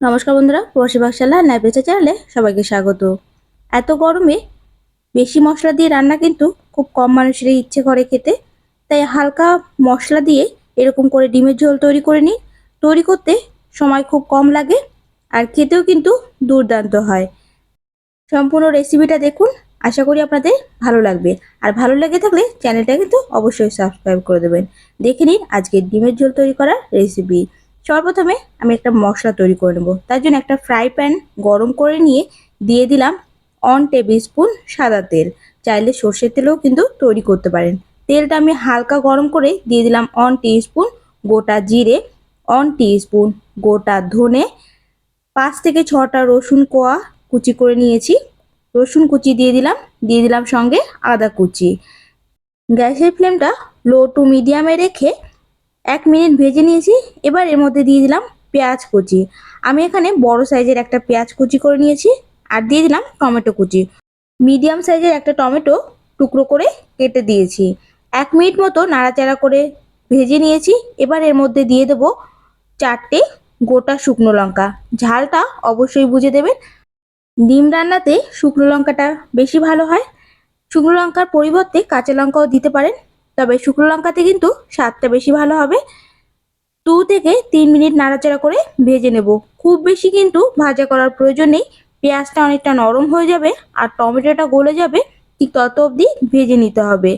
নমস্কার বন্ধুরা, প্রবাসী বাকশালা ন্যাপেচা চ্যানেলে সবাইকে স্বাগত। এত গরমে বেশি মশলা দিয়ে রান্না কিন্তু খুব কম মানুষেরই ইচ্ছে করে খেতে। তাই হালকা মশলা দিয়ে এরকম করে ডিমের ঝোল তৈরি করে নিই। তৈরি করতে সময় খুব কম লাগে আর খেতেও কিন্তু দুর্দান্ত হয়। সম্পূর্ণ রেসিপিটা দেখুন, আশা করি আপনাদের ভালো লাগবে। আর ভালো লেগে থাকলে চ্যানেলটা কিন্তু অবশ্যই সাবস্ক্রাইব করে দেবেন। দেখে নিন আজকে ডিমের ঝোল তৈরি করার রেসিপি সর্বপ্রথমে আমি একটা মশলা তৈরি করে নেব। তার জন্য একটা ফ্রাই প্যান গরম করে নিয়ে দিয়ে দিলাম অন টেবিল স্পুন সাদা তেল। চাইলে সর্ষের তেলেও কিন্তু তৈরি করতে পারেন। তেলটা আমি হালকা গরম করে দিয়ে দিলাম অন স্পুন গোটা জিরে অন স্পুন গোটা ধনে, পাঁচ থেকে ছটা রসুন কোয়া কুচি করে নিয়েছি। রসুন কুচি দিয়ে দিলাম দিয়ে দিলাম সঙ্গে আদা কুচি। গ্যাসের ফ্লেমটা লো টু মিডিয়ামে রেখে এক মিনিট ভেজে নিয়েছি, এবার এর মধ্যে দিয়ে দিলাম পেঁয়াজ কুচি। আমি এখানে বড় সাইজের একটা পেঁয়াজ কুচি করে নিয়েছি আর দিয়ে দিলাম টমেটো কুচি। মিডিয়াম সাইজের একটা টমেটো টুকরো করে কেটে দিয়েছি। এক মিনিট মতো নাড়াচাড়া করে ভেজে নিয়েছি, এবার এর মধ্যে দিয়ে দেবো চারটে গোটা শুকনো লঙ্কা। ঝালটা অবশ্যই বুঝে দেবেন, ডিম রান্নাতে শুকনো লঙ্কাটা বেশি ভালো হয়। শুকনো লঙ্কার পরিবর্তে কাঁচা লঙ্কাও দিতে পারেন। তবে শুকনো লঙ্কাতে কিন্তু স্বাদটা বেশি ভালো হবে। দু থেকে তিন মিনিট নাড়াচাড়া করে ভেজে নেব। খুব বেশি কিন্তু ভাজা করার প্রয়োজন নেই। পেঁয়াজটা অনেকটা নরম হয়ে যাবে আর টমেটোটা গলে যাবে, ঠিক তত অবধি ভেজে নিতে হবে।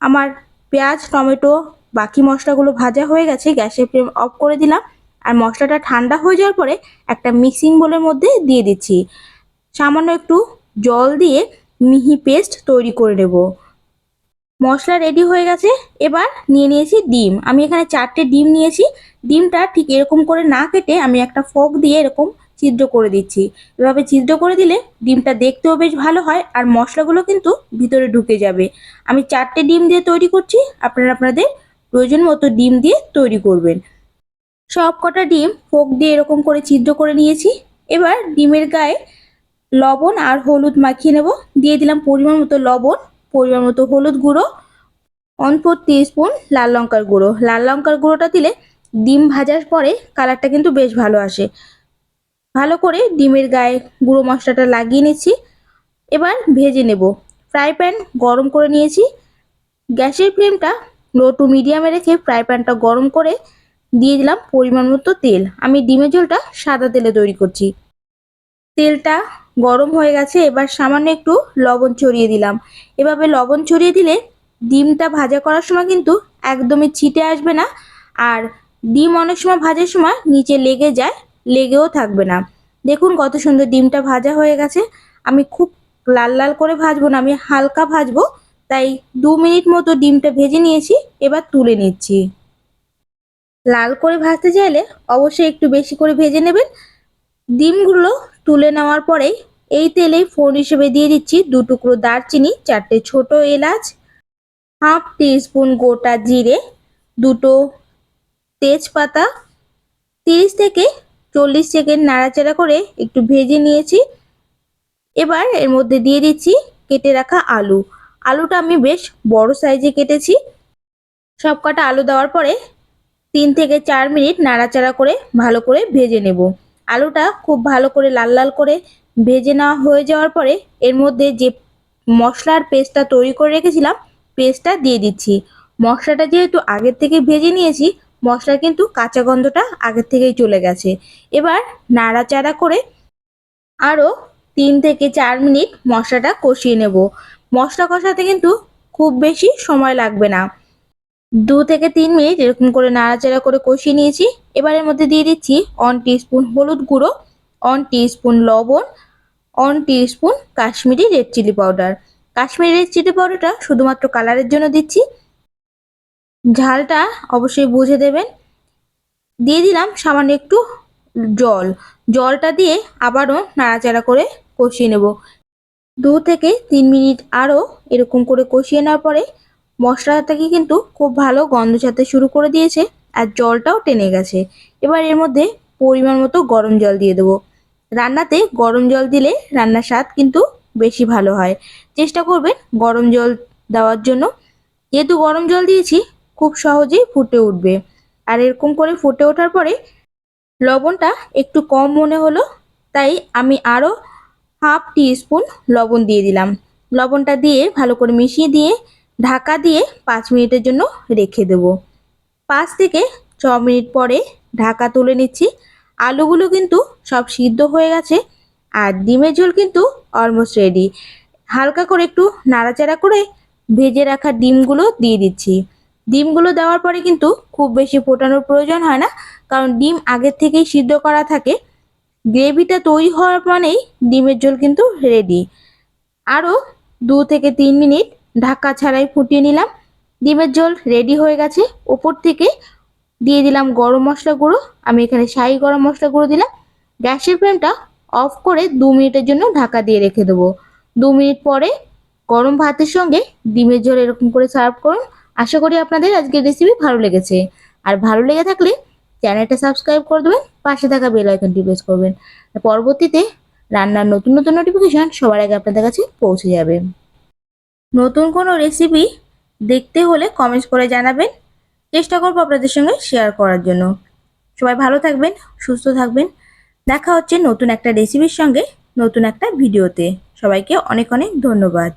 আমার পেঁয়াজ, টমেটো, বাকি মশলাগুলো ভাজা হয়ে গেছে, গ্যাসের ফ্লেম অফ করে দিলাম। আর মশলাটা ঠান্ডা হয়ে যাওয়ার পরে একটা মিক্সিং বোলের মধ্যে দিয়ে দিচ্ছি। সামান্য একটু জল দিয়ে মিহি পেস্ট তৈরি করে নেব। মশলা রেডি হয়ে গেছে, এবার নিয়ে নিয়েছি ডিম। আমি এখানে চারটে ডিম নিয়েছি। ডিমটা ঠিক এরকম করে না কেটে আমি একটা ফোক দিয়ে এরকম ছিদ্র করে দিচ্ছি। এভাবে ছিদ্র করে দিলে ডিমটা দেখতেও বেশ ভালো হয় আর মশলাগুলো কিন্তু ভিতরে ঢুকে যাবে। আমি চারটে ডিম দিয়ে তৈরি করছি। আপনারা আপনাদের প্রয়োজন মতো ডিম দিয়ে তৈরি করবেন। সব কটা ডিম ফোক দিয়ে এরকম করে ছিদ্র করে নিয়েছি। এবার ডিমের গায়ে লবণ আর হলুদ মাখিয়ে নেব। দিয়ে দিলাম পরিমাণ মতো লবণ। পরিমাণ মতো হলুদ গুঁড়ো ওয়ান ফোর স্পুন লাল লঙ্কার গুঁড়ো। লাল লঙ্কার গুঁড়োটা দিলে ডিম ভাজার পরে কালারটা কিন্তু বেশ ভালো আসে। ভালো করে ডিমের গায়ে গুঁড়ো মশলাটা লাগিয়ে নিচ্ছি। এবার ভেজে নেব। ফ্রাই প্যান গরম করে নিয়েছি। গ্যাসের ফ্লেমটা লো টু মিডিয়ামে রেখে ফ্রাই প্যানটা গরম করে দিয়ে দিলাম পরিমাণ মতো তেল। আমি ডিমের ঝোলটা সাদা তেলে তৈরি করছি। তেলটা গরম হয়ে গেছে, এবার সামান্য একটু লবণ ছড়িয়ে দিলাম। এভাবে লবণ ছড়িয়ে দিলে ডিমটা ভাজা করার সময় কিন্তু একদমই ছিটে আসবে না, আর ডিম অনেক সময় ভাজার সময় নিচে লেগে যায়, লেগেও থাকবে না। দেখুন কত সুন্দর ডিমটা ভাজা হয়ে গেছে। আমি খুব লাল লাল করে ভাজবো না, আমি হালকা ভাজবো, তাই দু মিনিট মতো ডিমটা ভেজে নিয়েছি, এবার তুলে নিচ্ছি। লাল করে ভাজতে চাইলে অবশ্যই একটু বেশি করে ভেজে নেবেন। ডিমগুলো তুলে নেওয়ার পরে এই তেলেই ফোড়ন হিসেবে দিয়ে দিচ্ছি দু টুকরো দারচিনি, চারটে ছোট এলাচ, হাফ স্পুন গোটা জিরে, দুটো তেজপাতা, তিরিশ থেকে চল্লিশ সেকেন্ড নাড়াচাড়া করে একটু ভেজে নিয়েছি। এবার এর মধ্যে দিয়ে দিচ্ছি কেটে রাখা আলু। আলুটা আমি বেশ বড় সাইজে কেটেছি। সব কটা আলু দেওয়ার পরে তিন থেকে চার মিনিট নাড়াচাড়া করে ভালো করে ভেজে নেব। আলুটা খুব ভালো করে লাল লাল করে ভেজে নেওয়া হয়ে যাওয়ার পরে এর মধ্যে যে মশলার পেস্টটা তৈরি করে রেখেছিলাম, পেস্টটা দিয়ে দিচ্ছি। মশলাটা যেহেতু আগের থেকে ভেজে নিয়েছি মশলা কিন্তু কাঁচা গন্ধটা আগের থেকেই চলে গেছে। এবার নাড়াচাড়া করে আরও তিন থেকে চার মিনিট মশলাটা কষিয়ে নেব। মশলা কষাতে কিন্তু খুব বেশি সময় লাগবে না। দু থেকে তিন মিনিট এরকম করে নাড়াচাড়া করে কষিয়ে নিয়েছি। এবারের মধ্যে দিয়ে দিচ্ছি অন স্পুন হলুদ গুঁড়ো অন স্পুন লবণ one spoon Kashmiri red chilli powder Kashmiri red chilli পাউডারটা শুধুমাত্র কালারের জন্য দিচ্ছি। ঝালটা অবশ্যই বুঝে দেবেন। দিয়ে দিলাম সামান্য একটু জল। জলটা দিয়ে আবারও নাড়াচাড়া করে কষিয়ে নেব। দু থেকে তিন মিনিট আরও এরকম করে কষিয়ে নেওয়ার পরে মশলাটাকে কিন্তু খুব ভালো গন্ধ ছাড়তে শুরু করে দিয়েছে আর জলটাও টেনে গেছে। এবার এর মধ্যে পরিমাণ মতো গরম জল দিয়ে দেবো। রান্নাতে গরম জল দিলে রান্নার স্বাদ কিন্তু বেশি ভালো হয়। চেষ্টা করবেন গরম জল দেওয়ার জন্য। যেহেতু গরম জল দিয়েছি, খুব সহজেই ফুটে উঠবে। আর এরকম করে ফুটে ওঠার পরে লবণটা একটু কম মনে হলো, তাই আমি আরও হাফ টি স্পুন লবণ দিয়ে দিলাম। লবণটা দিয়ে ভালো করে মিশিয়ে দিয়ে ঢাকা দিয়ে পাঁচ মিনিটের জন্য রেখে দেব। পাঁচ থেকে ছ মিনিট পরে ঢাকা তুলে নিচ্ছি। আলুগুলো কিন্তু সব সিদ্ধ হয়ে গেছে আর ডিমের ঝোল কিন্তু অলমোস্ট রেডি হালকা করে একটু নাড়াচাড়া করে ভেজে রাখা ডিমগুলো দিয়ে দিচ্ছি। ডিমগুলো দেওয়ার পরে কিন্তু খুব বেশি ফোটানোর প্রয়োজন হয় না, কারণ ডিম আগের থেকেই সিদ্ধ করা থাকে। গ্রেভিটা তৈরি হওয়ার মানেই ডিমের ঝোল কিন্তু রেডি আরও দু থেকে তিন মিনিট ঢাকা ছাড়াই ফুটিয়ে নিলাম। ডিমের জল রেডি হয়ে গেছে। ওপর থেকে দিয়ে দিলাম গরম মশলা গুঁড়ো। আমি এখানে শাহি গরম মশলা গুঁড়ো দিলাম। গ্যাসের ফ্লেমটা অফ করে দু মিনিটের জন্য ঢাকা দিয়ে রেখে দেবো। দু মিনিট পরে গরম ভাতের সঙ্গে ডিমের ঝোল এরকম করে সার্ভ করুন। আশা করি আপনাদের আজকের রেসিপি ভালো লেগেছে। আর ভালো লেগে থাকলে চ্যানেলটা সাবস্ক্রাইব করে দেবেন, পাশে থাকা বেল আইকনটি প্রেস করবেন। পরবর্তীতে রান্নার নতুন নতুন নোটিফিকেশন সবার আগে আপনাদের কাছে পৌঁছে যাবে। নতুন কোনো রেসিপি দেখতে হলে কমেন্টস করে জানাবেন। চেষ্টা করব আপনাদের সঙ্গে শেয়ার করার জন্য। সবাই ভালো থাকবেন, সুস্থ থাকবেন। দেখা হচ্ছে নতুন একটা রেসিপির সঙ্গে, নতুন একটা ভিডিওতে সবাইকে অনেক অনেক ধন্যবাদ।